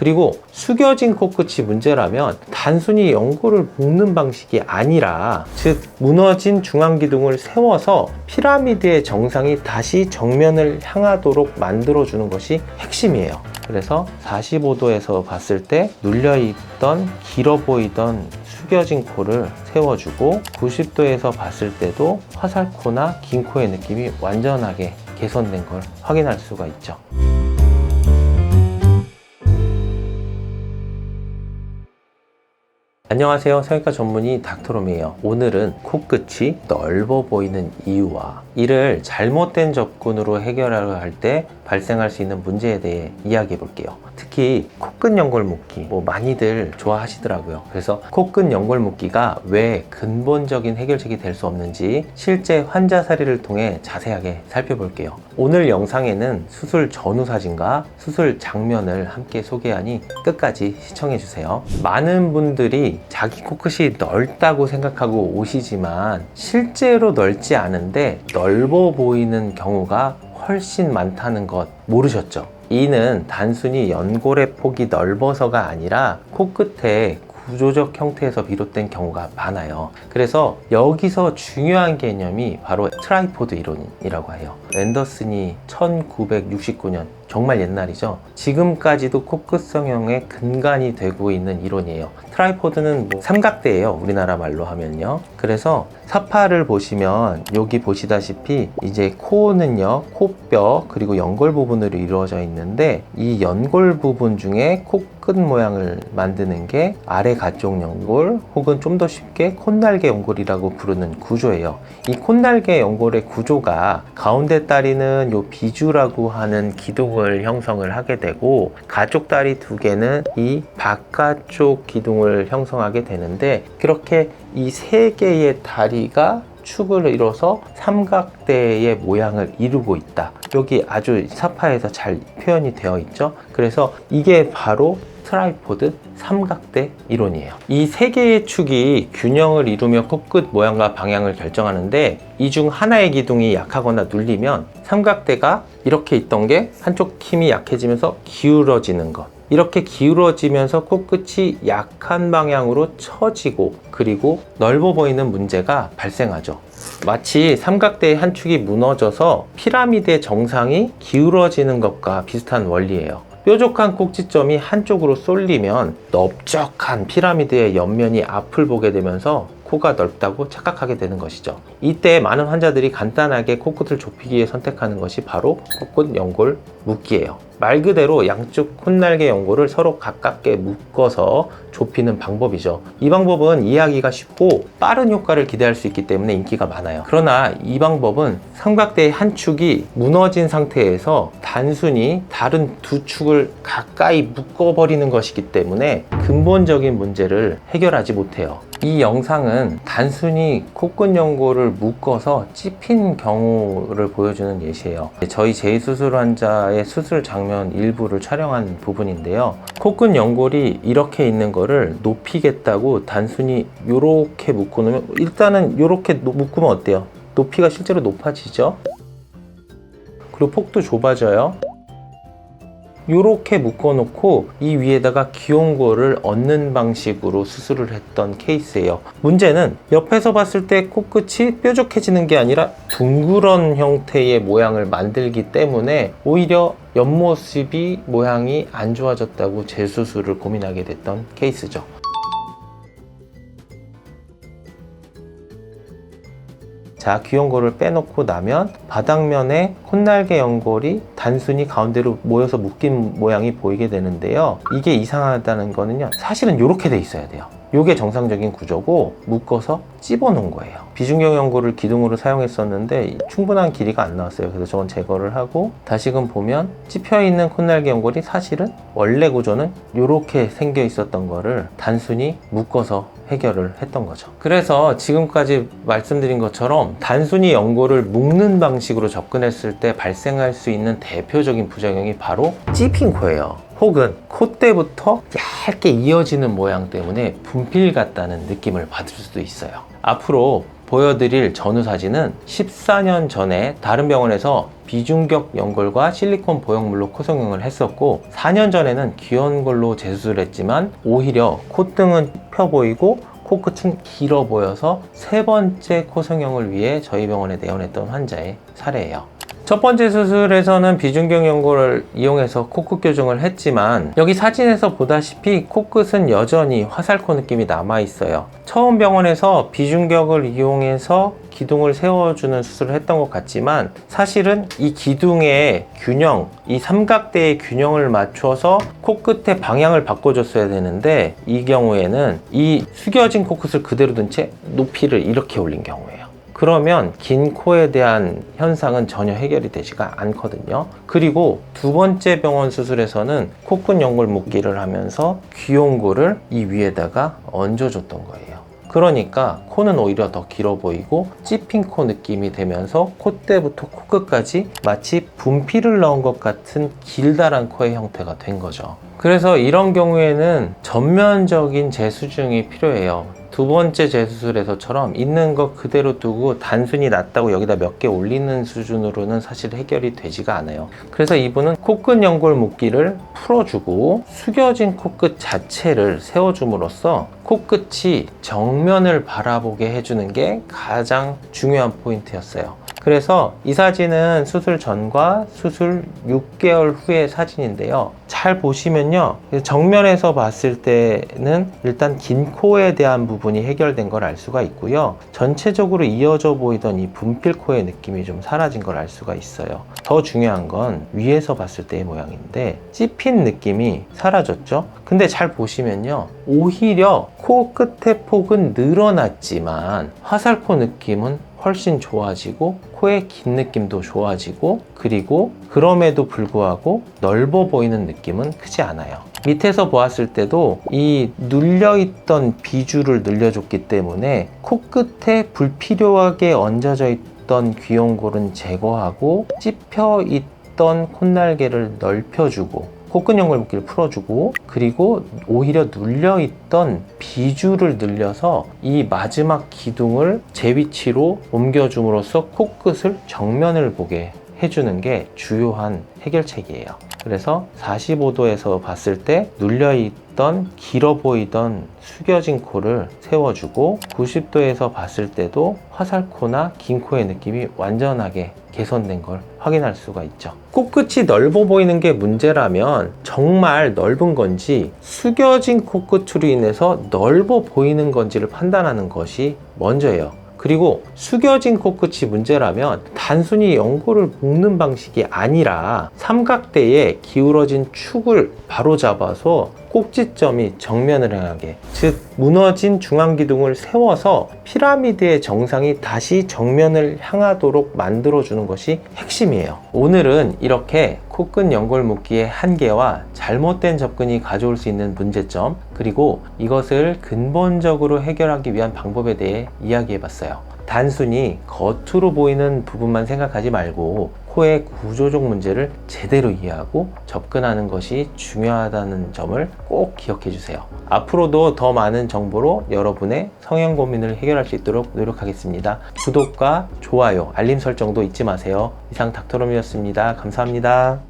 그리고 숙여진 코끝이 문제라면 단순히 연골을 묶는 방식이 아니라 즉 무너진 중앙기둥을 세워서 피라미드의 정상이 다시 정면을 향하도록 만들어주는 것이 핵심이에요. 그래서 45도에서 봤을 때 눌려있던 길어 보이던 숙여진 코를 세워주고 90도에서 봤을 때도 화살코나 긴 코의 느낌이 완전하게 개선된 걸 확인할 수가 있죠. 안녕하세요. 성형외과 전문의 닥터롬이에요. 오늘은 코끝이 넓어 보이는 이유와 이를 잘못된 접근으로 해결하려 할 때 발생할 수 있는 문제에 대해 이야기해 볼게요. 특히 코끝 연골 묶기 뭐 많이들 좋아하시더라고요. 그래서 코끝 연골 묶기가 왜 근본적인 해결책이 될 수 없는지 실제 환자 사례를 통해 자세하게 살펴볼게요. 오늘 영상에는 수술 전후 사진과 수술 장면을 함께 소개하니 끝까지 시청해 주세요. 많은 분들이 자기 코끝이 넓다고 생각하고 오시지만 실제로 넓지 않은데 넓어 보이는 경우가 훨씬 많다는 것 모르셨죠? 이는 단순히 연골의 폭이 넓어서가 아니라 코끝에 구조적 형태에서 비롯된 경우가 많아요. 그래서 여기서 중요한 개념이 바로 트라이포드 이론이라고 해요. 앤더슨이 1969년 정말 옛날이죠. 지금까지도 코끝 성형의 근간이 되고 있는 이론이에요. 트라이포드는 뭐 삼각대예요. 우리나라 말로 하면요. 그래서 사파를 보시면 여기 보시다시피 이제 코는요, 코뼈 그리고 연골 부분으로 이루어져 있는데 이 연골 부분 중에 코 끝 모양을 만드는 게 아래 가쪽 연골 혹은 좀 더 쉽게 콧날개 연골이라고 부르는 구조예요. 이 콧날개 연골의 구조가 가운데 다리는 요 비주라고 하는 기둥을 형성을 하게 되고 가쪽 다리 두 개는 이 바깥쪽 기둥을 형성하게 되는데 그렇게 이 세 개의 다리가 축을 이뤄서 삼각대의 모양을 이루고 있다. 여기 아주 사파에서 잘 표현이 되어 있죠. 그래서 이게 바로 트라이포드 삼각대 이론이에요. 이 세 개의 축이 균형을 이루며 코끝 모양과 방향을 결정하는데 이 중 하나의 기둥이 약하거나 눌리면 삼각대가 이렇게 있던 게 한쪽 힘이 약해지면서 기울어지는 것. 이렇게 기울어지면서 코끝이 약한 방향으로 처지고 그리고 넓어 보이는 문제가 발생하죠. 마치 삼각대의 한 축이 무너져서 피라미드의 정상이 기울어지는 것과 비슷한 원리예요. 뾰족한 꼭지점이 한쪽으로 쏠리면 넓적한 피라미드의 옆면이 앞을 보게 되면서 코가 넓다고 착각하게 되는 것이죠. 이때 많은 환자들이 간단하게 코끝을 좁히기 위해 선택하는 것이 바로 코끝 연골 묶기예요. 말 그대로 양쪽 콧날개 연골을 서로 가깝게 묶어서 좁히는 방법이죠. 이 방법은 이해하기가 쉽고 빠른 효과를 기대할 수 있기 때문에 인기가 많아요. 그러나 이 방법은 삼각대의 한 축이 무너진 상태에서 단순히 다른 두 축을 가까이 묶어버리는 것이기 때문에 근본적인 문제를 해결하지 못해요. 이 영상은 단순히 코끝 연골을 묶어서 찝힌 경우를 보여주는 예시예요. 저희 재수술 환자의 수술 장면 일부를 촬영한 부분인데요. 코끝 연골이 이렇게 있는 거를 높이겠다고 단순히 이렇게 묶어 놓으면 일단은 이렇게 묶으면 어때요? 높이가 실제로 높아지죠? 그리고 폭도 좁아져요. 이렇게 묶어놓고 이 위에다가 기온골을 얹는 방식으로 수술을 했던 케이스예요. 문제는 옆에서 봤을 때 코끝이 뾰족해지는 게 아니라 둥그런 형태의 모양을 만들기 때문에 오히려 옆모습이 모양이 안 좋아졌다고 재수술을 고민하게 됐던 케이스죠. 자, 귀연골을 빼놓고 나면 바닥면에 콧날개 연골이 단순히 가운데로 모여서 묶인 모양이 보이게 되는데요. 이게 이상하다는 거는요. 사실은 이렇게 돼 있어야 돼요. 이게 정상적인 구조고 묶어서 찝어 놓은 거예요. 비중경 연골을 기둥으로 사용했었는데 충분한 길이가 안 나왔어요. 그래서 저건 제거를 하고 다시금 보면 찝혀 있는 콧날개 연골이 사실은 원래 구조는 이렇게 생겨 있었던 거를 단순히 묶어서 해결을 했던 거죠. 그래서 지금까지 말씀드린 것처럼 단순히 연골을 묶는 방식으로 접근했을 때 발생할 수 있는 대표적인 부작용이 바로 찝힌 코예요. 혹은 콧대부터 얇게 이어지는 모양 때문에 분필 같다는 느낌을 받을 수도 있어요. 앞으로 보여드릴 전후 사진은 14년 전에 다른 병원에서 비중격 연골과 실리콘 보형물로 코 성형을 했었고 4년 전에는 귀연골로 재수술했지만 오히려 콧등은 펴 보이고 코끝은 길어 보여서 세 번째 코 성형을 위해 저희 병원에 내원했던 환자의 사례예요. 첫 번째 수술에서는 비중격 연골을 이용해서 코끝 교정을 했지만 여기 사진에서 보다시피 코끝은 여전히 화살코 느낌이 남아 있어요. 처음 병원에서 비중격을 이용해서 기둥을 세워주는 수술을 했던 것 같지만 사실은 이 기둥의 균형, 이 삼각대의 균형을 맞춰서 코끝의 방향을 바꿔줬어야 되는데 이 경우에는 이 숙여진 코끝을 그대로 둔 채 높이를 이렇게 올린 경우예요. 그러면 긴 코에 대한 현상은 전혀 해결이 되지가 않거든요. 그리고 두 번째 병원 수술에서는 코끝 연골 묶기를 하면서 귀연골을 이 위에다가 얹어줬던 거예요. 그러니까 코는 오히려 더 길어 보이고 찝힌 코 느낌이 되면서 콧대부터 코끝까지 마치 분필을 넣은 것 같은 길다란 코의 형태가 된 거죠. 그래서 이런 경우에는 전면적인 재수중이 필요해요. 두 번째 재수술에서처럼 있는 것 그대로 두고 단순히 낫다고 여기다 몇 개 올리는 수준으로는 사실 해결이 되지가 않아요. 그래서 이분은 코끝 연골 묶기를 풀어주고 숙여진 코끝 자체를 세워줌으로써 코끝이 정면을 바라보게 해주는 게 가장 중요한 포인트였어요. 그래서 이 사진은 수술 전과 수술 6개월 후의 사진인데요. 잘 보시면요. 정면에서 봤을 때는 일단 긴 코에 대한 부분이 해결된 걸 알 수가 있고요. 전체적으로 이어져 보이던 이 분필 코의 느낌이 좀 사라진 걸 알 수가 있어요. 더 중요한 건 위에서 봤을 때의 모양인데 찝힌 느낌이 사라졌죠. 근데 잘 보시면요. 오히려 코 끝의 폭은 늘어났지만 화살코 느낌은 훨씬 좋아지고 코의 긴 느낌도 좋아지고 그리고 그럼에도 불구하고 넓어 보이는 느낌은 크지 않아요. 밑에서 보았을 때도 이 눌려있던 비주를 늘려줬기 때문에 코끝에 불필요하게 얹어져 있던 귀연골은 제거하고 찝혀 있던 콧날개를 넓혀주고 코끝 연골 묶기를 풀어주고 그리고 오히려 눌려있던 비주를 늘려서 이 마지막 기둥을 제 위치로 옮겨줌으로써 코끝을 정면을 보게 해주는 게 주요한 해결책이에요. 그래서 45도에서 봤을 때 눌려있던 길어 보이던 숙여진 코를 세워주고 90도에서 봤을 때도 화살코나 긴 코의 느낌이 완전하게 개선된 걸 확인할 수가 있죠. 코끝이 넓어 보이는 게 문제라면 정말 넓은 건지 숙여진 코끝으로 인해서 넓어 보이는 건지를 판단하는 것이 먼저예요. 그리고 숙여진 코끝이 문제라면 단순히 연골을 묶는 방식이 아니라 삼각대에 기울어진 축을 바로 잡아서 꼭지점이 정면을 향하게 즉 무너진 중앙기둥을 세워서 피라미드의 정상이 다시 정면을 향하도록 만들어 주는 것이 핵심이에요. 오늘은 이렇게 코끝 연골 묶기의 한계와 잘못된 접근이 가져올 수 있는 문제점 그리고 이것을 근본적으로 해결하기 위한 방법에 대해 이야기해 봤어요 단순히 겉으로 보이는 부분만 생각하지 말고 코의 구조적 문제를 제대로 이해하고 접근하는 것이 중요하다는 점을 꼭 기억해 주세요. 앞으로도 더 많은 정보로 여러분의 성형 고민을 해결할 수 있도록 노력하겠습니다. 구독과 좋아요, 알림 설정도 잊지 마세요. 이상 닥터롬이었습니다. 감사합니다.